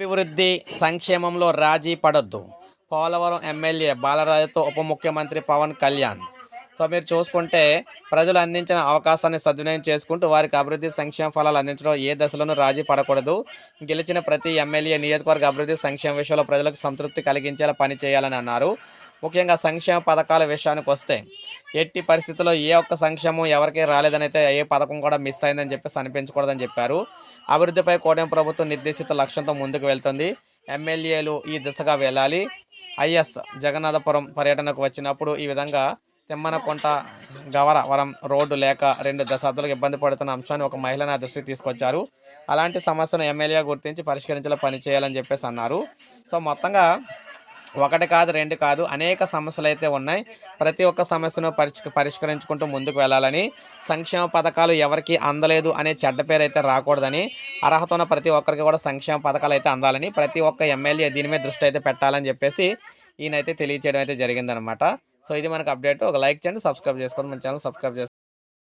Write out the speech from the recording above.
అభివృద్ధి సంక్షేమంలో రాజీ పడొద్దు. పోలవరం ఎమ్మెల్యే బాలరాజుతో ఉప ముఖ్యమంత్రి పవన్ కళ్యాణ్. సో మీరు చూసుకుంటే ప్రజలు అందించిన అవకాశాన్ని సద్వినియోగం చేసుకుంటూ వారికి అభివృద్ధి సంక్షేమ ఫలాలు అందించడం ఏ దశలోనూ రాజీ పడకూడదు. గెలిచిన ప్రతి ఎమ్మెల్యే నియోజకవర్గ అభివృద్ధి సంక్షేమ విషయంలో ప్రజలకు సంతృప్తి కలిగించేలా పనిచేయాలని అన్నారు. ముఖ్యంగా సంక్షేమ పథకాల విషయానికి వస్తే ఎట్టి పరిస్థితుల్లో ఏ ఒక్క సంక్షేమం ఎవరికీ రాలేదని అయితే ఏ పథకం కూడా మిస్ అయిందని చెప్పేసి అనిపించకూడదని చెప్పారు. అభివృద్ధిపై కూటమి ప్రభుత్వం నిర్దేశిత లక్ష్యంతో ముందుకు వెళ్తుంది. ఎమ్మెల్యేలు ఈ దిశగా వెళ్ళాలి. ఐఎస్ జగన్నాథపురం పర్యటనకు వచ్చినప్పుడు ఈ విధంగా తిమ్మనకుంట గవరవరం రోడ్డు లేక రెండు దశాబ్దాలకు ఇబ్బంది పడుతున్న అంశాన్ని ఒక మహిళ నా దృష్టికి తీసుకొచ్చారు. అలాంటి సమస్యను ఎమ్మెల్యే గుర్తించి పరిష్కరించేలా పనిచేయాలని చెప్పేసి అన్నారు. సో మొత్తంగా ఒకటి కాదు రెండు కాదు అనేక సమస్యలు అయితే ఉన్నాయి. ప్రతి ఒక్క సమస్యను పరిష్క పరిష్కరించుకుంటూ ముందుకు వెళ్ళాలని సంక్షేమ పథకాలు ఎవరికి అందలేదు అనే చెడ్డ పేరు అయితే రాకూడదని అర్హత ఉన్న ప్రతి ఒక్కరికి కూడా సంక్షేమ పథకాలు అయితే అందాలని ప్రతి ఒక్క ఎమ్మెల్యే దీని మీద దృష్టి అయితే పెట్టాలని చెప్పేసి ఈయనైతే తెలియచేయడం అయితే జరిగిందనమాట సో ఇది మనకు అప్డేట్. ఒక లైక్ చేయండి సబ్స్క్రైబ్ చేసుకోండి. మన ఛానల్ సబ్స్క్రైబ్ చేసుకోండి.